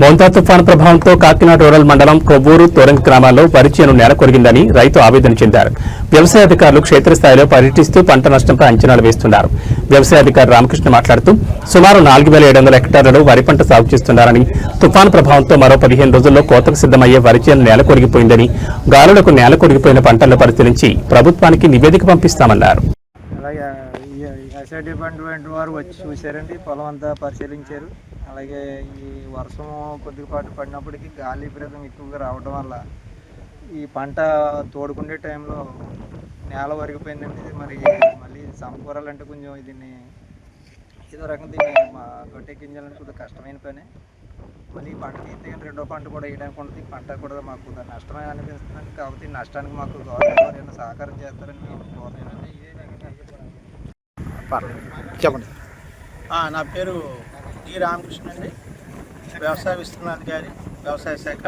మోంతా తుఫాను ప్రభావంతో కాకినాడ రూరల్ మండలం కొవ్వూరు తోరంగి గ్రామాల్లో వరి చేను నేల కొరిగిందని రైతు ఆవేదన చెందారు. వ్యవసాయ అధికారులు క్షేత్రస్థాయిలో పర్యటిస్తూ పంట నష్టంపై అంచనాలు వేస్తున్నారు. వ్యవసాయ అధికారి రామకృష్ణ మాట్లాడుతూ సుమారు నాలుగు వేల ఏడు వందల హెక్టార్లలో వరి పంట సాగు చేస్తున్నారని తుఫాను ప్రభావంతో మరో పదిహేను రోజుల్లో కోతకు సిద్దమయ్యే వరి చేను నేల కొరిగిపోయిందని గాలులకు నేల కొరిగిపోయిన పంటలను పరిశీలించి ప్రభుత్వానికి నివేదిక పంపిస్తామన్నారు. ఎస్ఐ డిపార్ట్మెంట్ వారు వచ్చి చూశారండి. పొలం అంతా పరిశీలించారు. అలాగే ఈ వర్షం కొద్దిపాటు పడినప్పటికీ గాలి ప్రేతం ఎక్కువగా రావడం వల్ల ఈ పంట తోడుకుండే టైంలో నేల వరిగిపోయిందండి. మరి మళ్ళీ సమకూరాలంటే కొంచెం దీన్ని ఏదో రకం దీన్ని మా గట్టెక్కించాలంటే కొద్దిగా కష్టమైన పని. మళ్ళీ పంట తీస్తే కానీ రెండో పంట కూడా వేయడానికి ఉంటుంది. పంట కూడా మాకు నష్టమే అనిపిస్తుంది. కాబట్టి నష్టానికి మాకు గవర్నమెంట్ వారు ఏమైనా సహకారం చేస్తారని మేము కోరుతున్నాం చెప్పండి. నా పేరు డి రామకృష్ణ అండి. వ్యవసాయ విస్తరణాధికారి వ్యవసాయ శాఖ.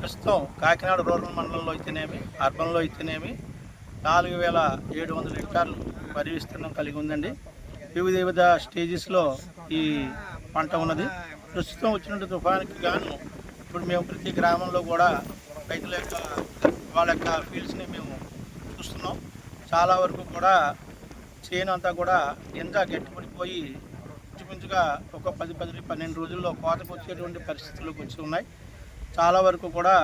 ప్రస్తుతం కాకినాడ రూరల్ మండలంలో అయితేనేమి అర్బన్లో అయితేనేమి నాలుగు వేల ఏడు వందల హెక్టార్లు వరి విస్తీర్ణం కలిగి ఉందండి. వివిధ వివిధ స్టేజెస్లో ఈ పంట ఉన్నది. ప్రస్తుతం వచ్చినట్టు తుఫానికి గాను ఇప్పుడు మేము ప్రతి గ్రామంలో కూడా రైతుల యొక్క వాళ్ళ యొక్క ఫీల్డ్స్ని మేము చూస్తున్నాం. చాలా వరకు కూడా చేను అంతా కూడా ఎంత గట్టిపడిపోయి ఇంచుమించుగా ఒక పది పది పన్నెండు రోజుల్లో కోతకు వచ్చేటువంటి పరిస్థితులకు వచ్చి ఉన్నాయి. చాలా వరకు కూడా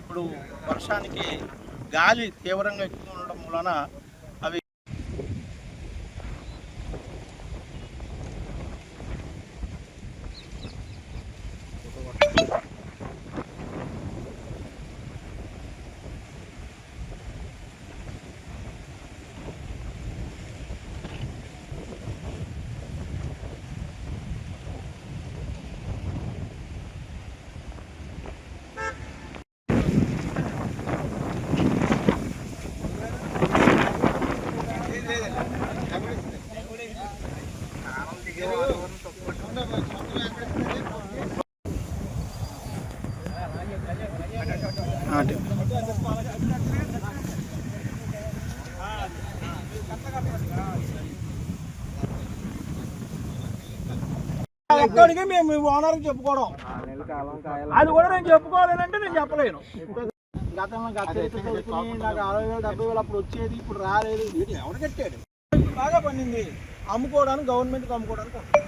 ఇప్పుడు వర్షానికి గాలి తీవ్రంగా ఎక్కువ ఉండడం వలన ఒక్కడికి మేము ఓనర్ చెప్పుకోవడం. అది కూడా నేను చెప్పుకోవాలంటే నేను చెప్పలేను. గతంలో గత నాకు అరవై వేలు డెబ్బై వేలు అప్పుడు వచ్చేది ఇప్పుడు రాలేదు. ఎవరు కట్టాడు? బాగా పండింది అమ్ముకోవడానికి గవర్నమెంట్కి అమ్ముకోవడానికి